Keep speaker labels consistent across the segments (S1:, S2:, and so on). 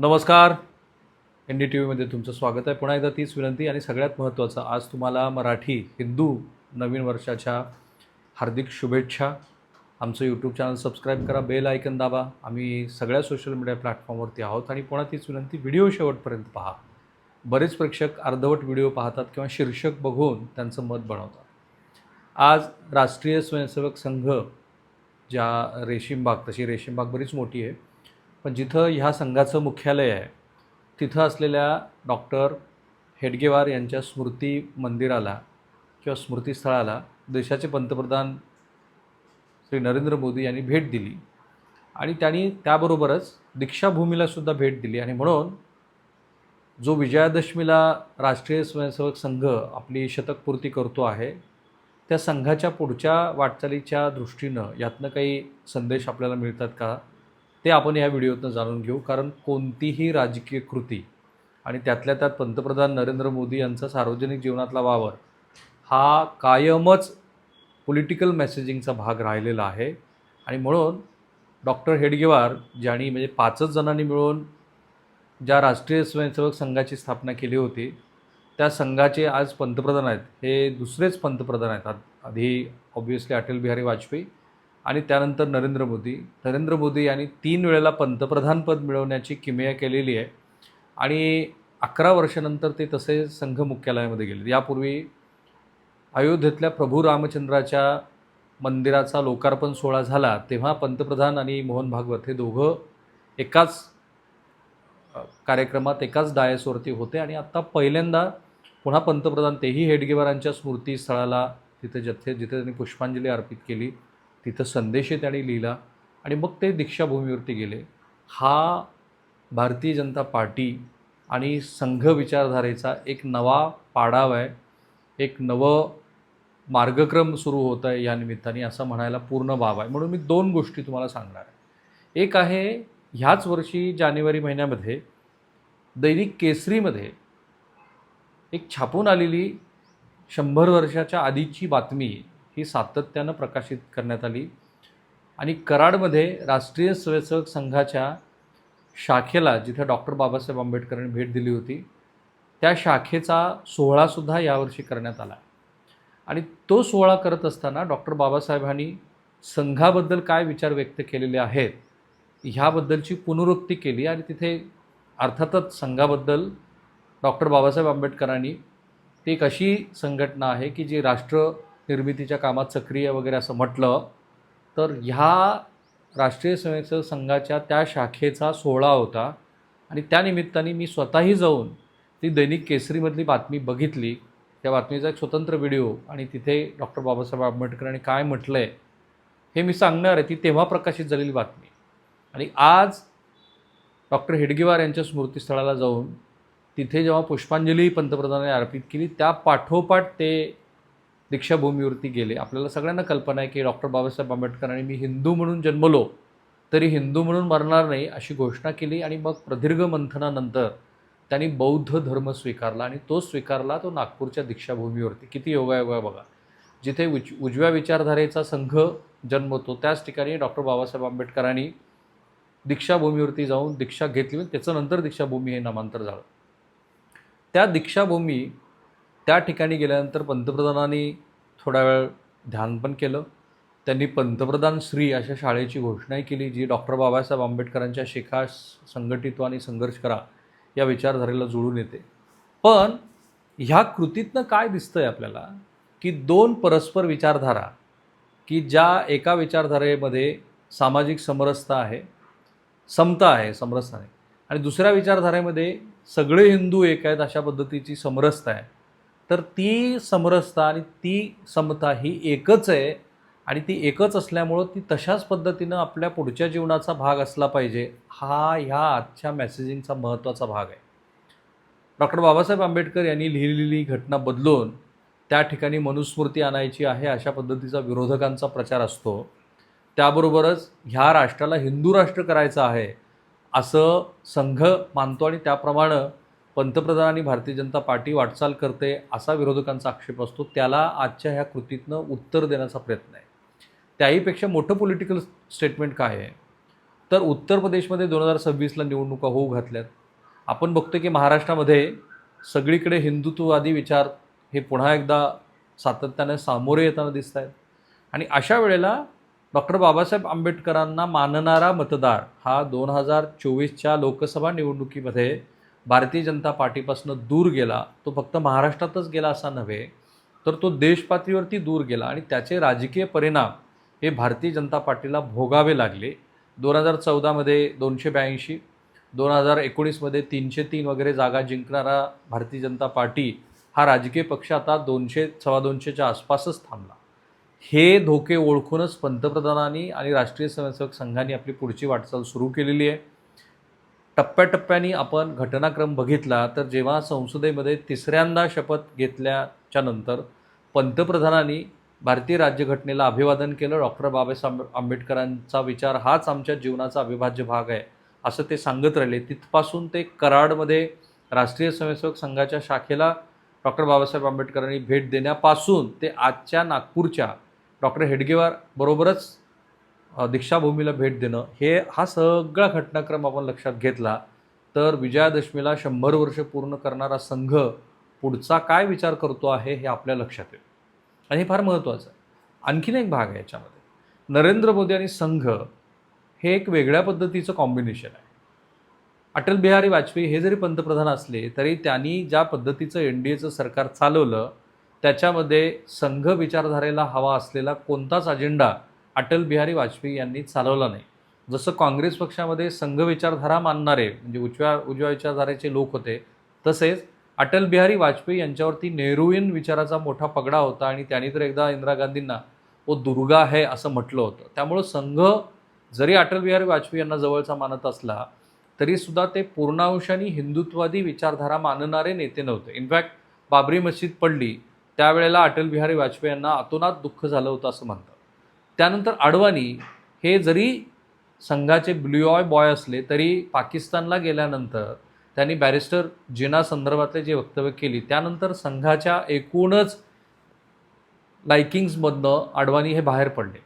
S1: नमस्कार. N D T व्हीमध्ये तुमचं स्वागत आहे. पुन्हा एकदा तीच विनंती आणि सगळ्यात महत्त्वाचं आज तुम्हाला मराठी हिंदू नवीन वर्षाच्या हार्दिक शुभेच्छा. आमचं यूट्यूब चॅनल सबस्क्राईब करा बेल आयकन दाबा. आम्ही सगळ्या सोशल मीडिया प्लॅटफॉर्मवरती आहोत आणि पुन्हा तीच विनंती व्हिडिओ शेवटपर्यंत पहा. बरेच प्रेक्षक अर्धवट व्हिडिओ पाहतात किंवा शीर्षक बघून त्यांचं मत बनवतात. आज राष्ट्रीय स्वयंसेवक संघ ज्या रेशीमबाग तशी रेशीमबाग बरीच मोठी आहे. पण जिथं ह्या संघाचं मुख्यालय आहे तिथं असलेल्या डॉक्टर हेडगेवार यांच्या स्मृती मंदिराला किंवा स्मृतीस्थळाला देशाचे पंतप्रधान श्री नरेंद्र मोदी यांनी भेट दिली. आणि त्यांनी त्याबरोबरच दीक्षाभूमीलासुद्धा भेट दिली. आणि म्हणून जो विजयादशमीला राष्ट्रीय स्वयंसेवक संघ आपली शतकपूर्ती करतो आहे त्या संघाच्या पुढच्या वाटचालीच्या दृष्टीनं यातनं काही संदेश आपल्याला मिळतात का? ते आपण या व्हिडिओतनं जाणून घेऊ. कारण कोणतीही राजकीय कृती आणि त्यातल्या त्यात पंतप्रधान नरेंद्र मोदी यांचा सार्वजनिक जीवनातला वावर हा कायमच पॉलिटिकल मेसेजिंगचा भाग राहिलेला आहे. आणि म्हणून डॉक्टर हेडगेवार ज्यांनी म्हणजे पाचच जणांनी मिळून ज्या राष्ट्रीय स्वयंसेवक संघाची स्थापना केली होती त्या संघाचे आज पंतप्रधान आहेत. हे दुसरेच पंतप्रधान आहेत. आधी ऑब्वियसली अटल बिहारी वाजपेयी आणि त्यानंतर नरेंद्र मोदी. नरेंद्र मोदी यांनी तीन वेळेला पंतप्रधानपद मिळवण्याची किमया केलेली आहे. आणि अकरा वर्षानंतर ते तसे संघ मुख्यालयामध्ये गेले. यापूर्वी अयोध्येतल्या प्रभू रामचंद्राच्या मंदिराचा लोकार्पण सोहळा झाला तेव्हा पंतप्रधान आणि मोहन भागवत हे दोघं एकाच कार्यक्रमात एकाच डायसवरती होते. आणि आत्ता पहिल्यांदा पुन्हा पंतप्रधान तेही हेडगेवारांच्या स्मृतीस्थळाला तिथे जथे जिथे त्यांनी पुष्पांजली अर्पित केली. तिथं संदेशही त्यांनी लिहिला. आणि मग ते दीक्षाभूमीवरती गेले. हा भारतीय जनता पार्टी आणि संघ विचारधारेचा एक नवा पाडाव आहे. एक नवं मार्गक्रम सुरू होत आहे या निमित्ताने असं म्हणायला पूर्ण बाब आहे. म्हणून मी दोन गोष्टी तुम्हाला सांगणार आहे. एक आहे ह्याच वर्षी जानेवारी महिन्यामध्ये दैनिक केसरीमध्ये एक छापून आलेली शंभर वर्षाच्या आधीची बातमी ही सातत्यानं प्रकाशित करण्यात आली. आणि कराडमध्ये राष्ट्रीय स्वयंसेवक संघाच्या शाखेला जिथे डॉक्टर बाबासाहेब आंबेडकरांनी भेट दिली होती त्या शाखेचा सोहळासुद्धा यावर्षी करण्यात आला. आणि तो सोहळा करत असताना डॉक्टर बाबासाहेबांनी संघाबद्दल काय विचार व्यक्त केलेले आहेत ह्याबद्दलची पुनरुक्ती केली आणि तिथे अर्थातच संघाबद्दल डॉक्टर बाबासाहेब आंबेडकरांनी ती एक अशी संघटना आहे की जी राष्ट्र निर्मितीच्या कामात सक्रिय वगैरे असं म्हटलं तर ह्या राष्ट्रीय स्वयंसेवक संघाच्या त्या शाखेचा सोहळा होता आणि त्यानिमित्ताने मी स्वतःही जाऊन ती दैनिक केसरीमधली बातमी बघितली. त्या बातमीचा एक स्वतंत्र व्हिडिओ आणि तिथे डॉक्टर बाबासाहेब आंबेडकरांनी काय म्हटलं आहे हे मी सांगणार आहे. ती तेव्हा प्रकाशित झालेली बातमी. आणि आज डॉक्टर हेडगेवार यांच्या स्मृतीस्थळाला जाऊन तिथे जेव्हा पुष्पांजली पंतप्रधानांनी अर्पित केली त्या पाठोपाठ ते दीक्षाभूमीवरती गेले. आपल्याला सगळ्यांना कल्पना आहे की डॉक्टर बाबासाहेब आंबेडकरांनी मी हिंदू म्हणून जन्मलो तरी हिंदू म्हणून मरणार नाही अशी घोषणा केली आणि मग प्रदीर्घ मंथनानंतर त्यांनी बौद्ध धर्म स्वीकारला आणि तो स्वीकारला तो नागपूरच्या दीक्षाभूमीवरती. किती योगायोग आहे बघा. जिथे उज उजव्या विचारधारेचा संघ जन्मतो त्याच ठिकाणी डॉक्टर बाबासाहेब आंबेडकरांनी दीक्षाभूमीवरती जाऊन दीक्षा घेतली त्याचं नंतर दीक्षाभूमी हे नामांतर झालं. त्या दीक्षाभूमी त्या ठिकाणी गेल्यानंतर पंतप्रधानांनी थोडा वेळ ध्यान पण केलं. त्यांनी पंतप्रधान श्री अशा शाळेची घोषणाही केली जी डॉक्टर बाबासाहेब आंबेडकरांच्या शिखा संघटित आणि संघर्ष करा या विचारधारेला जुळून येते. पण ह्या कृतीतनं काय दिसतंय आपल्याला? की दोन परस्पर विचारधारा की ज्या एका विचारधारेमध्ये सामाजिक समरसता आहे समता आहे समरसता आहे आणि दुसऱ्या विचारधारेमध्ये सगळे हिंदू एक आहेत अशा पद्धतीची समरसता आहे. तर ती समरसता आणि ती समता ही एकच आहे. आणि ती एकच असल्यामुळं ती तशाच पद्धतीनं आपल्या पुढच्या जीवनाचा भाग असला पाहिजे. हा ह्या आजच्या मेसेजिंगचा महत्त्वाचा भाग आहे. डॉक्टर बाबासाहेब आंबेडकर यांनी लिहिलेली घटना बदलून त्या ठिकाणी मनुस्मृती आणायची आहे अशा पद्धतीचा विरोधकांचा प्रचार असतो. त्याबरोबरच ह्या राष्ट्राला हिंदू राष्ट्र करायचं आहे असं संघ मानतो आणि त्याप्रमाणे पंतप्रधान आणि भारतीय जनता पार्टी वाटचाल करते असा विरोधकांचा आक्षेप असतो त्याला आजच्या ह्या कृतीतनं उत्तर देण्याचा प्रयत्न आहे. त्याहीपेक्षा मोठं पॉलिटिकल स्टेटमेंट काय आहे? तर उत्तर प्रदेशमध्ये दोन हजार सव्वीसला निवडणुका होऊ घातल्यात. आपण बघतो की महाराष्ट्रामध्ये सगळीकडे हिंदुत्ववादी विचार हे पुन्हा एकदा सातत्याने सामोरे येताना दिसत आहेत आणि अशा वेळेला डॉक्टर बाबासाहेब आंबेडकरांना मानणारा मतदार हा दोन हजार चोवीसच्या लोकसभा निवडणुकीमध्ये भारतीय जनता पार्टीपासून दूर गेला तो फक्त महाराष्ट्रातच गेला असा नव्हे तर तो देशपातळीवरती दूर गेला आणि त्याचे राजकीय परिणाम हे भारतीय जनता पार्टीला भोगावे लागले. दोन हजार चौदामध्ये दोनशे ब्याऐंशी दोन हजार एकोणीसमध्ये तीनशे तीन वगैरे जागा जिंकणारा भारतीय जनता पार्टी हा राजकीय पक्ष आता दोनशे सव्वा दोनशेच्या आसपासच थांबला. हे धोके ओळखूनच पंतप्रधानांनी आणि राष्ट्रीय स्वयंसेवक संघाने आपली पुढची वाटचाल सुरू केलेली आहे. टप्प्याटप्प्याने आपण घटनाक्रम बघितला तर जेव्हा संसदेमध्ये तिसऱ्यांदा शपथ घेतल्याच्या नंतर पंतप्रधानांनी भारतीय राज्यघटनेला अभिवादन केलं. डॉक्टर बाबासाहेब आंबेडकरांचा विचार हाच आमच्या जीवनाचा अविभाज्य भाग आहे असं ते सांगत राहिले. तिथपासून ते कराडमध्ये राष्ट्रीय स्वयंसेवक संघाच्या शाखेला डॉक्टर बाबासाहेब आंबेडकरांनी भेट देण्यापासून ते आजच्या नागपूरच्या डॉक्टर हेडगेवार बरोबरच दीक्षाभूमीला भेट देणं हे हा सगळा घटनाक्रम आपण लक्षात घेतला तर विजयादशमीला शंभर वर्ष पूर्ण करणारा संघ पुढचा काय विचार करतो आहे हे आपल्या लक्षात येईल आणि हे फार महत्त्वाचं आहे. आणखीन एक भाग आहे याच्यामध्ये. नरेंद्र मोदी आणि संघ हे एक वेगळ्या पद्धतीचं कॉम्बिनेशन आहे. अटल बिहारी वाजपेयी हे जरी पंतप्रधान असले तरी त्यांनी ज्या पद्धतीचं एन डी एचं सरकार चालवलं त्याच्यामध्ये संघ विचारधारेला हवा असलेला कोणताच अजेंडा अटल बिहारी वाजपेयी यांनी चालवला नाही. जसं काँग्रेस पक्षामध्ये संघ विचारधारा मानणारे म्हणजे उजव्या उजव्या विचारधारेचे लोक होते तसेच अटल बिहारी वाजपेयी यांच्यावरती नेहरूयन विचाराचा मोठा पगडा होता आणि त्यांनी तर एकदा इंदिरा गांधींना ओ दुर्गा आहे असं म्हटलं होतं. त्यामुळं संघ जरी अटल बिहारी वाजपेयी यांना जवळचा मानत असला तरीसुद्धा ते पूर्णांशाने हिंदुत्वादी विचारधारा मानणारे नेते नव्हते. इनफॅक्ट बाबरी मस्जिद पडली त्यावेळेला अटल बिहारी वाजपेयी यांना अतोनात दुःख झालं होतं असं म्हणतात. त्यानंतर अडवाणी हे जरी संघाचे ब्ल्यूऑय बॉय असले तरी पाकिस्तानला गेल्यानंतर त्यांनी बॅरिस्टर जिना संदर्भातले जे वक्तव्य केली त्यानंतर संघाच्या एकूणच लायकिंग्समधनं अडवाणी हे बाहेर पडले.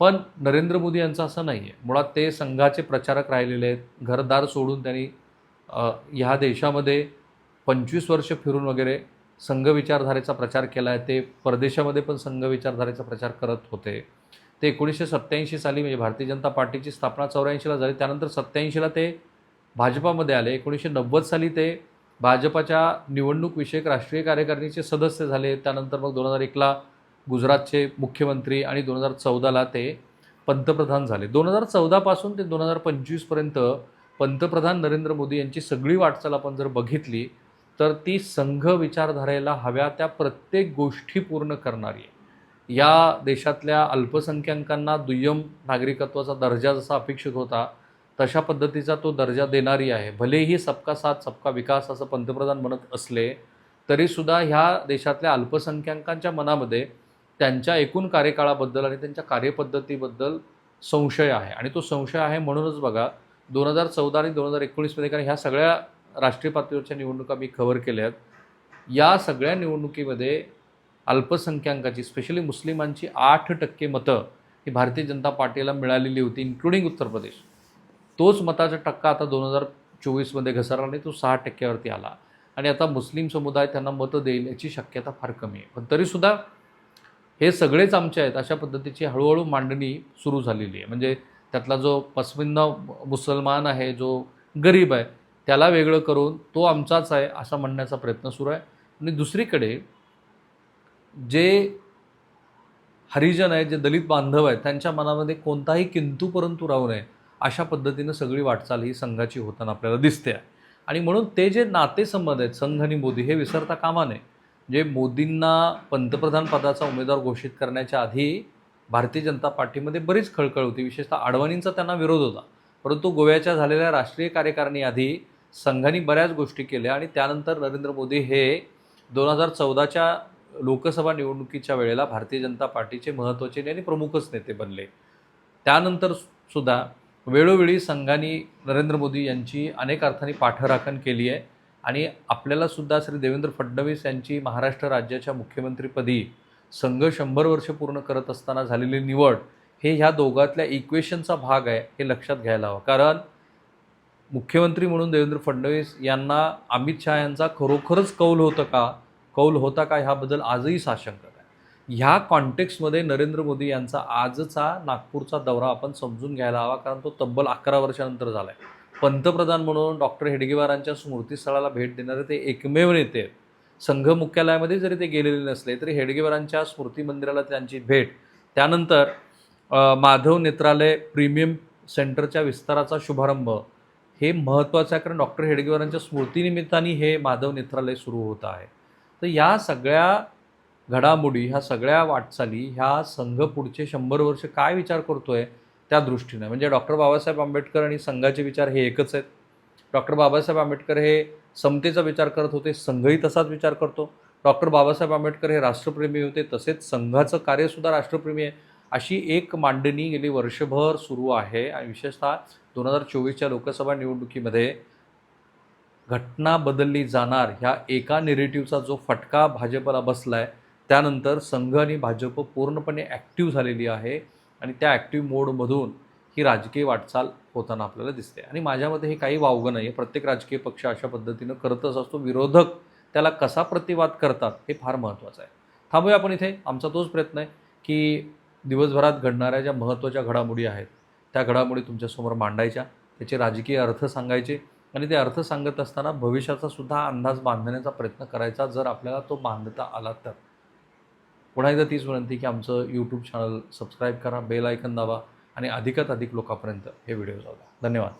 S1: पण नरेंद्र मोदी यांचं असं नाही आहे मुळात ते संघाचे प्रचारक राहिलेले आहेत. घरदार सोडून त्यांनी ह्या देशामध्ये पंचवीस वर्ष फिरून वगैरे संघ विचारधारेचा प्रचार केला आहे ते परदेशामध्ये पण संघ विचारधारेचा प्रचार करत होते. ते एकोणीसशे सत्त्याऐंशी साली म्हणजे भारतीय जनता पार्टीची स्थापना चौऱ्याऐंशीला झाली. त्यानंतर सत्त्याऐंशीला ते भाजपामध्ये आले. एकोणीसशे नव्वद साली ते भाजपाच्या निवडणूक विषयक राष्ट्रीय कार्यकारिणीचे सदस्य झाले. त्यानंतर मग दोन हजार एकला गुजरातचे मुख्यमंत्री आणि दोन हजार चौदाला ते पंतप्रधान झाले. दोन हजार चौदापासून ते दोन हजार पंचवीसपर्यंत पंतप्रधान नरेंद्र मोदी यांची सगळी वाटचाल आपण जर बघितली तर ती संघ विचारधारेला हव्या त्या प्रत्येक गोष्टी पूर्ण करणारी आहे. या देशातल्या अल्पसंख्याकांना दुय्यम नागरिकत्वाचा दर्जा जसा अपेक्षित होता तशा पद्धतीचा तो दर्जा देणारी आहे. भलेही सबका साथ सबका विकास असं पंतप्रधान म्हणत असले तरीसुद्धा ह्या देशातल्या अल्पसंख्याकांच्या मनामध्ये त्यांच्या एकूण कार्यकाळाबद्दल आणि त्यांच्या कार्यपद्धतीबद्दल संशय आहे. आणि तो संशय आहे म्हणूनच बघा दोन हजार चौदा आणि दोन हजार एकोणीसमध्ये कारण ह्या सगळ्या राष्ट्रीय पातळीवरच्या निवडणुका मी कव्हर केल्या आहेत या सगळ्या निवडणुकीमध्ये अल्पसंख्याकांची स्पेशली मुस्लिमांची आठ टक्के मतं ही भारतीय जनता पार्टीला मिळालेली होती इन्क्लुडिंग उत्तर प्रदेश. तोच मताचा टक्का आता दोन हजार चोवीसमध्ये घसरला नाही तो सहा टक्क्यावरती आला. आणि आता मुस्लिम समुदाय त्यांना मतं देईल याची शक्यता फार कमी आहे. पण तरीसुद्धा हे सगळेच आमचे आहेत अशा पद्धतीची हळूहळू मांडणी सुरू झालेली आहे. म्हणजे त्यातला जो पसमिंदा मुसलमान आहे जो गरीब आहे त्याला वेगळं करून तो आमचाच आहे असा म्हणण्याचा प्रयत्न सुरू आहे. आणि दुसरीकडे जे हरिजन आहेत जे दलित बांधव आहेत त्यांच्या मनामध्ये कोणताही किंतू परंतु राहू नये अशा पद्धतीनं सगळी वाटचाल ही संघाची होताना आपल्याला दिसते आहे. आणि म्हणून ते जे नातेसंबंध आहेत संघ आणि मोदी हे विसरता कामा नये. जे मोदींना पंतप्रधान पदाचा उमेदवार घोषित करण्याच्या आधी भारतीय जनता पार्टीमध्ये बरीच खळखळ होती. विशेषतः अडवाणींचा त्यांना विरोध होता. परंतु गोव्याच्या झालेल्या राष्ट्रीय कार्यकारिणी आधी संघाने बऱ्याच गोष्टी केल्या आणि त्यानंतर नरेंद्र मोदी हे दोन हजार चौदाच्या लोकसभा निवडणुकीच्या वेळेला भारतीय जनता पार्टीचे महत्त्वाचे आणि प्रमुखच नेते बनले. त्यानंतर सुद्धा वेळोवेळी संघाने नरेंद्र मोदी यांची अनेक अर्थाने पाठराखण केली आहे आणि आपल्याला सुद्धा श्री देवेंद्र फडणवीस यांची महाराष्ट्र राज्याच्या मुख्यमंत्रीपदी संघ शंभर वर्ष पूर्ण करत असताना झालेली निवड हे ह्या दोघातल्या इक्वेशनचा भाग आहे हे लक्षात घ्यायला हवं. कारण मुख्यमंत्री म्हणून देवेंद्र फडणवीस यांना अमित शहा यांचा खरोखरच कौल होतं का? कौल होता का ह्याबद्दल आजही साशंक आहे. ह्या कॉन्टेक्स्टमध्ये नरेंद्र मोदी यांचा आजचा नागपूरचा दौरा आपण समजून घ्यायला हवा कारण तो तब्बल अकरा वर्षानंतर झाला आहे पंतप्रधान म्हणून डॉक्टर हेडगेवारांच्या स्मृतीस्थळाला भेट देणारे ते एकमेव नेते आहेत. संघ मुख्यालयामध्ये जरी ते गेलेले नसले तरी हेडगेवारांच्या स्मृती मंदिराला त्यांची भेट. त्यानंतर माधव नेत्रालय प्रीमियम सेंटरच्या विस्ताराचा शुभारंभ. हे महत्त्वाचं आहे कारण डॉक्टर हेडगेवारांच्या स्मृतीनिमित्ताने हे माधव नेत्रालय सुरू होत आहे. तर या सगळ्या घडामोडी ह्या सगळ्या वाटचाली ह्या संघ पुढचे शंभर वर्ष काय विचार करतो आहे त्या दृष्टीने. म्हणजे डॉक्टर बाबासाहेब आंबेडकर आणि संघाचे विचार हे एकच आहेत. डॉक्टर बाबासाहेब आंबेडकर हे समतेचा विचार करत होते संघही तसाच विचार करतो. डॉक्टर बाबासाहेब आंबेडकर हे राष्ट्रप्रेमी होते तसेच संघाचं कार्यसुद्धा राष्ट्रप्रेमी आहे. अशी एक मांडणी गेली वर्षभर सुरू आहे आणि विशेषतः दोन हजार चोवीसच्या लोकसभा निवडणुकीमध्ये घटना बदलली जाणार ह्या एका निरेटिव्हचा जो फटका भाजपला बसला आहे त्यानंतर संघ आणि भाजप पूर्णपणे ॲक्टिव्ह झालेली आहे आणि त्या ॲक्टिव्ह मोडमधून ही राजकीय वाटचाल होताना आपल्याला दिसते. आणि माझ्या मते हे काही वावगं नाही आहे प्रत्येक राजकीय पक्ष अशा पद्धतीनं करतच असतो. विरोधक त्याला कसा प्रतिवाद करतात हे फार महत्त्वाचं आहे. थांबूया आपण इथे. आमचा तोच प्रयत्न आहे की दिवसभरात घडणाऱ्या ज्या महत्त्वाच्या घडामोडी आहेत त्या घडामोडी तुमच्यासमोर मांडायच्या त्याचे राजकीय अर्थ सांगायचे आणि ते अर्थ सांगत असताना भविष्याचा सुद्धा अंदाज बांधण्याचा प्रयत्न करायचा जर आपल्याला तो बांधता आला तर. पुन्हा एकदा तीच विनंती की आमचं यूट्यूब चॅनल सबस्क्राईब करा बेल ऐकन दाबा आणि अधिकात अधिक लोकांपर्यंत हे व्हिडिओ जाऊ द्या. धन्यवाद.